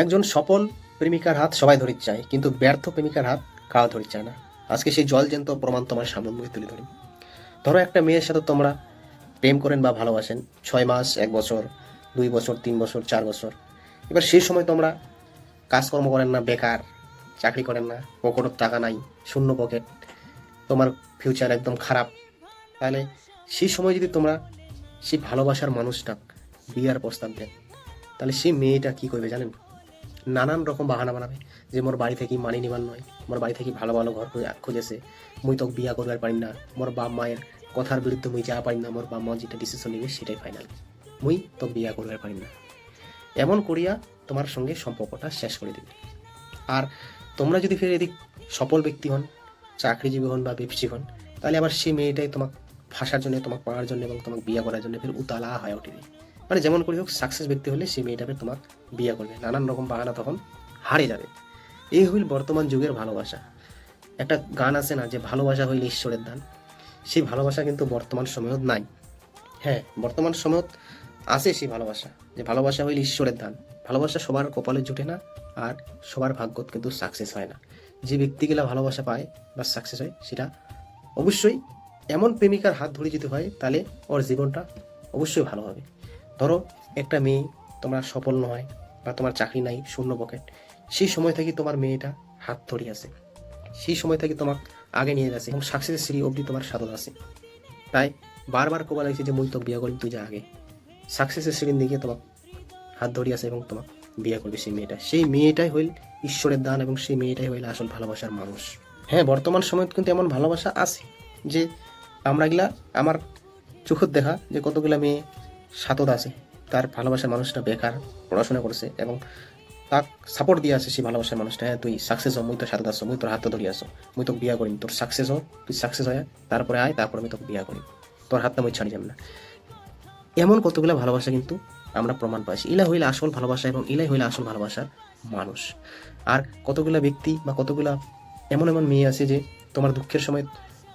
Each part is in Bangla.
একজন সফল প্রেমিকার হাত সবাই ধরিতে চায়, কিন্তু ব্যর্থ প্রেমিকার হাত কাউ ধরিতে চায় না। আজকে সেই জল জ্যান্ত প্রমাণ তোমার সামনে তুলে ধরি। ধরো একটা মেয়ের সাথে তোমরা প্রেম করেন বা ভালোবাসেন, ছয় মাস, এক বছর, দুই বছর, তিন বছর, চার বছর। এবার সেই সময় তোমরা কাজকর্ম করেন না, বেকার, চাকরি করেন না পকেটত টাকা নাই, শূন্য পকেট, তোমার ফিউচার একদম খারাপ। তাহলে সেই সময় যদি তোমরা সেই ভালোবাসার মানুষটা বিয়ার প্রস্তাব দেন, তাহলে সেই মেয়েটা কি করবে জানেন? নানান রকম বাহানা বানাবে। যে মোর বাড়ি থেকে মানি নিবার নয়, মোর বাড়ি থেকে ভালো ভালো ঘর খুঁজেছে। মুই তোকে বিয়া করবার পারি না, মোর বাপ মায়ের কথার বিরুদ্ধে মুই যা পারি না, মোর বাপ মা যেটা ডিসিশন নিবে সেটাই ফাইনাল মুই তোকে বিয়া করবার পারি না। এমন করিয়া তোমার সঙ্গে সম্পর্কটা শেষ করে দিবে। আর তোমরা যদি ফের এদিক সফল ব্যক্তি হন, চাকরিজীবী হন বা ব্যবসায়ী হন, তাহলে আবার সেই মেয়েটাই তোমাকে ফাঁসার জন্য, তোমাকে পাওয়ার জন্য এবং তোমাকে বিয়ে করার জন্য ফের উতালা হয়ে উঠবে মানে যেমন করে হোক সাকসেস ব্যক্তি হলে সেই মেয়েটাকে তোমার বিয়ে করবে। নানান রকম বাহানা তখন হারে যাবে। এই হইল বর্তমান যুগের ভালোবাসা। একটা গান আছে না, যে ভালোবাসা হইলে ঈশ্বরের দান। সেই ভালোবাসা কিন্তু বর্তমান সময়ত নাই। হ্যাঁ বর্তমান সময়ত আছে সেই ভালোবাসা, যে ভালোবাসা হইলে ঈশ্বরের দান। ভালোবাসা সবার কপালে জুটে না আর সবার ভাগ্যত কিন্তু সাকসেস হয় না। যে ব্যক্তিগুলা ভালোবাসা পায় বা সাকসেস হয়, সেটা অবশ্যই এমন প্রেমিকার হাত ধরে যেতে হয়, তাহলে ওর জীবনটা অবশ্যই ভালো হবে। ধরো, একটা মেয়ে তোমার সফল নয় বা তোমার চাকরি নাই, শূন্য পকেট, সেই সময় থেকে তোমার মেয়েটা হাত ধরে আছে। সেই সময় থেকে তোমার আগে নিয়ে যাচ্ছে এবং সাকসেসের সিঁড়ি অবধি তোমার সাধন আছে। তাই বারবার কবা লাগছে যে, মুই তো বিয়ে করি তুই যা আগে। সাকসেসের সিঁড়ির দিকে তোমার হাত ধরে আছে এবং তোমার বিয়ে করবে সেই মেয়েটা। সেই মেয়েটাই হইল ঈশ্বরের দান এবং সেই মেয়েটাই হইল আসল ভালোবাসার মানুষ। হ্যাঁ বর্তমান সময় কিন্তু এমন ভালোবাসা আছে যে, আমরা গিলা, আমার চোখত দেখা যে কতগুলা মেয়ে সাতত আছে। তার ভালোবাসার মানুষটা বেকার, পড়াশোনা করছে এবং তাক সাপোর্ট দিয়ে আছে সেই ভালোবাসার মানুষটা। হ্যাঁ তুই সাকসেস হ, মুই তোর সাথে আসো মুই তোর হাত ধরি আসো মুই তোকে বিয়া করিম। তোর সাকসেস হ, তুই সাকসেস হয় তারপরে আয়, তারপরে আমি তোকে বিয়া করি তোর হাতটা মুই ছাড়ি যাম না। এমন কতগুলা ভালোবাসা কিন্তু আমরা প্রমাণ পাইছি। ইলা হইলে আসল ভালোবাসা এবং ইলাই হইলে আসল ভালোবাসার মানুষ। আর কতগুলা ব্যক্তি বা কতগুলা এমন এমন মেয়ে আছে যে তোমার দুঃখের সময়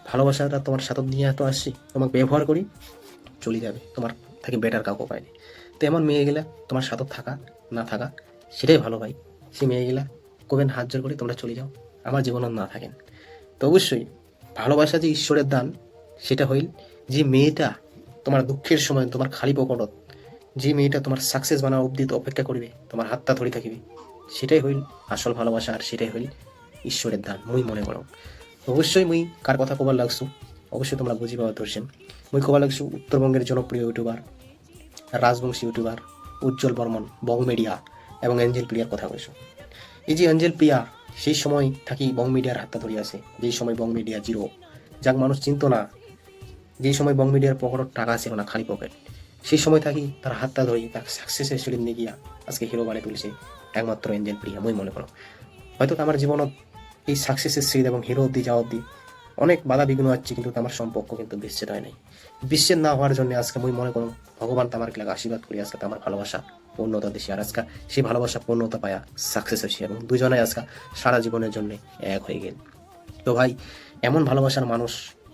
ভালোবাসাটা তোমার সাথে নিয়ে এত আসছি, তোমাকে ব্যবহার করি চলে যাবে। তোমার থেকে বেটার কাউকে পায়নি তো এমন মেয়ে গেলা তোমার সাথে থাকা, না থাকা, সেটাই ভালো ভাই। সেই মেয়ে গেলা কবেন হাত জোর করে তোমরা চলে যাও, আমার জীবন না থাকেন। তো অবশ্যই ভালোবাসা যে ঈশ্বরের দান, সেটা হইল যে মেয়েটা তোমার দুঃখের সময়, তোমার খালি পকটত, যে মেয়েটা তোমার সাকসেস বানার অবধি অপেক্ষা করবে, তোমার হাতটা ধরে থাকিবে, সেটাই হইল আসল ভালোবাসা আর সেটাই হইল ঈশ্বরের দান, মুই মনে করো। অবশ্যই মুই কার কথা কবার লাগছু অবশ্যই তোমরা বুঝি পাওয়া ধরছেন। মুই কবার লাগছু উত্তরবঙ্গের জনপ্রিয় YouTuber Rajbanshi YouTuber Ujjwal Barman, Bong media এবং অ্যাঞ্জেল প্রিয়ার কথা কইছো এই যে অ্যাঞ্জেল প্রিয়া, সেই সময় থাকি বং মিডিয়ার হাতটা ধরে আছে। যেই সময় বং মিডিয়া জিরো। যাক, মানুষ চিনত না। যেই সময় বং মিডিয়ার পকেটত টাকা ছিল না, খালি পকেট। সেই সময় থাকি তার হাতটা ধরি তার সাকসেসের সিঁড়ি নিয়ে গিয়া আজকে হিরো বানিয়ে তুলছে একমাত্র এঞ্জেল প্রিয়া। মই মনে করো, হয়তো আমার জীবনত এই সাকসেসের সিঁড়ি এবং হিরো অব্দি যাওয়া অব্দি অনেক বাধা বিঘ্ন হচ্ছে কিন্তু আমার সম্পর্ক কিন্তু বিচ্ছেদ হয় নাই। বিচ্ছেদ না হওয়ার জন্য আজকে মই মনে করো ভগবান তো আমার লাগে আশীর্বাদ করি, আজকে আমার ভালোবাসা, পূর্ণতা দিছি, আর আজকে সেই ভালোবাসা, পূর্ণতা পায়া সাকসেস হয়েছি, এবং দুজনে আজকে সারা জীবনের জন্য এক হয়ে গেল। তো ভাই, এমন ভালোবাসার মানুষ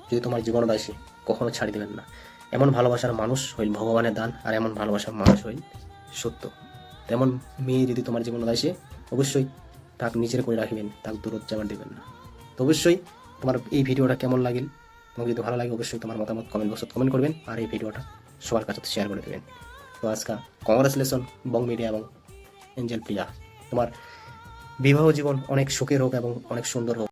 যদি তোমার জীবনে আসে কখনো ছাড়ি দেবেন না। এমন ভালোবাসার মানুষ হইল ভগবানের দান, আর এমন ভালোবাসার মানুষ হইল সত্য। তেমন মেয়ে যদি তোমার জীবনে আসে অবশ্যই তাকে নিজের করে রাখবেন, তাকে দূরত যাবার দেবেন না। তো অবশ্যই তোমার এই ভিডিওটা কেমন লাগিল? এবং যদি ভালো লাগে, অবশ্যই তোমার মতামত কমেন্ট বক্সত কমেন্ট করবেন আর এই ভিডিওটা সবার কাছে শেয়ার করে দেবেন। তো আজকে কংগ্রেচুলেশন বং মিডিয়া এবং এঞ্জেল প্রিয়া তোমার বিবাহ জীবন অনেক সুখের হোক এবং অনেক সুন্দর হোক।